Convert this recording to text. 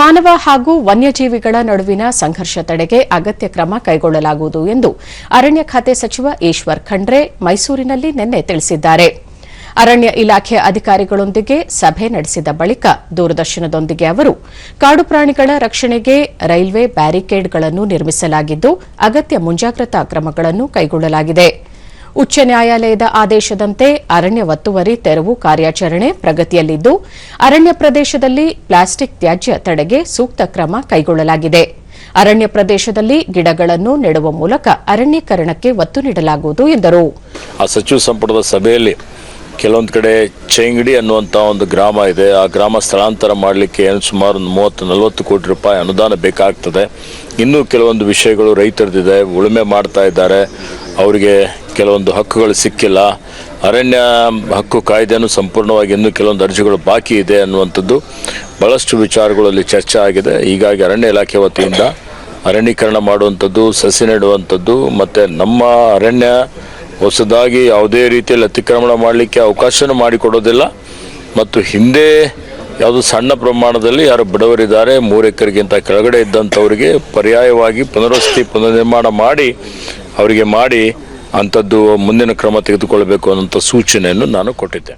ಮಾನವ ಹಾಗೂ ವನ್ಯಜೀವಿಗಳ ನಡುವಿನ ಸಂಘರ್ಷ ತಡೆಗೆ ಅಗತ್ಯ ಕ್ರಮ ಕೈಗೊಳ್ಳಲಾಗುವುದು ಎಂದು ಅರಣ್ಯ ಖಾತೆ ಸಚಿವ ಈಶ್ವರ್ ಖಂಡ್ರೆ ಮೈಸೂರಿನಲ್ಲಿ ನಿನ್ನೆ ತಿಳಿಸಿದ್ದಾರೆ. ಅರಣ್ಯ ಇಲಾಖೆ ಅಧಿಕಾರಿಗಳೊಂದಿಗೆ ಸಭೆ ನಡೆಸಿದ ಬಳಿಕ ದೂರದರ್ಶನದೊಂದಿಗೆ ಅವರು, ಕಾಡು ಪ್ರಾಣಿಗಳ ರಕ್ಷಣೆಗೆ ರೈಲ್ವೆ ಬ್ಯಾರಿಕೇಡ್ಗಳನ್ನು ನಿರ್ಮಿಸಲಾಗಿದ್ದು ಅಗತ್ಯ ಮುಂಜಾಗ್ರತಾ ಕ್ರಮಗಳನ್ನು ಕೈಗೊಳ್ಳಲಾಗಿದೆ. ಉಚ್ಚ ನ್ಯಾಯಾಲಯದ ಆದೇಶದಂತೆ ಅರಣ್ಯ ಒತ್ತುವರಿ, ತೆರವು ಕಾರ್ಯಾಚರಣೆ ಪ್ರಗತಿಯಲ್ಲಿದ್ದು, ಅರಣ್ಯ ಪ್ರದೇಶದಲ್ಲಿ ಪ್ಲಾಸ್ಟಿಕ್ ತ್ಯಾಜ್ಯ ತಡೆಗೆ ಸೂಕ್ತ ಕ್ರಮ ಕೈಗೊಳ್ಳಲಾಗಿದೆ. ಅರಣ್ಯ ಪ್ರದೇಶದಲ್ಲಿ ಗಿಡಗಳನ್ನು ನೆಡುವ ಮೂಲಕ ಅರಣ್ಯೀಕರಣಕ್ಕೆ ಒತ್ತು ನೀಡಲಾಗುವುದು ಎಂದರು. ಆ ಸಚಿವ ಸಂಪುಟದ ಸಭೆಯಲ್ಲಿ ಕೆಲವೊಂದು ಕಡೆ ಚೇಂಗಡಿ ಅನ್ನುವಂಥ ಒಂದು ಗ್ರಾಮ ಇದೆ. ಆ ಗ್ರಾಮ ಸ್ಥಳಾಂತರ ಮಾಡಲಿಕ್ಕೆ ಸುಮಾರು ಮೂವತ್ತು, ನಲವತ್ತು ಕೋಟಿ ರೂಪಾಯಿ ಅನುದಾನ ಬೇಕಾಗ್ತದೆ. ಇನ್ನೂ ಕೆಲವೊಂದು ವಿಷಯಗಳು ರೈತರದಿದೆ ಉಳುಮೆ ಮಾಡ್ತಾ ಇದ್ದಾರೆ. ಅವರಿಗೆ ಕೆಲವೊಂದು ಹಕ್ಕುಗಳು ಸಿಕ್ಕಿಲ್ಲ. ಅರಣ್ಯ ಹಕ್ಕು ಕಾಯ್ದೆಯನ್ನು ಸಂಪೂರ್ಣವಾಗಿ ಇನ್ನೂ ಕೆಲವೊಂದು ಅರ್ಜಿಗಳು ಬಾಕಿ ಇದೆ ಅನ್ನುವಂಥದ್ದು ಭಾಳಷ್ಟು ವಿಚಾರಗಳಲ್ಲಿ ಚರ್ಚೆ ಆಗಿದೆ. ಹೀಗಾಗಿ ಅರಣ್ಯ ಇಲಾಖೆ ವತಿಯಿಂದ ಅರಣ್ಯೀಕರಣ ಮಾಡುವಂಥದ್ದು, ಸಸಿ ನೆಡುವಂಥದ್ದು, ಮತ್ತು ನಮ್ಮ ಅರಣ್ಯ ಹೊಸದಾಗಿ ಯಾವುದೇ ರೀತಿಯಲ್ಲಿ ಅತಿಕ್ರಮಣ ಮಾಡಲಿಕ್ಕೆ ಅವಕಾಶನೂ ಮಾಡಿಕೊಡೋದಿಲ್ಲ. ಮತ್ತು ಹಿಂದೆ ಯಾವುದು ಸಣ್ಣ ಪ್ರಮಾಣದಲ್ಲಿ ಯಾರು ಬಡವರಿದ್ದಾರೆ, ಮೂರು ಎಕರೆಗಿಂತ ಕೆಳಗಡೆ ಇದ್ದಂಥವರಿಗೆ ಪರ್ಯಾಯವಾಗಿ ಪುನರ್ವಸತಿ ಪುನರ್ನಿರ್ಮಾಣ ಮಾಡಿ ಅವರಿಗೆ ಮಾಡಿ ಅಂಥದ್ದು ಮುಂದಿನ ಕ್ರಮ ತೆಗೆದುಕೊಳ್ಬೇಕು ಅನ್ನೋಂಥ ಸೂಚನೆಯನ್ನು ನಾನು ಕೊಟ್ಟಿದ್ದೆ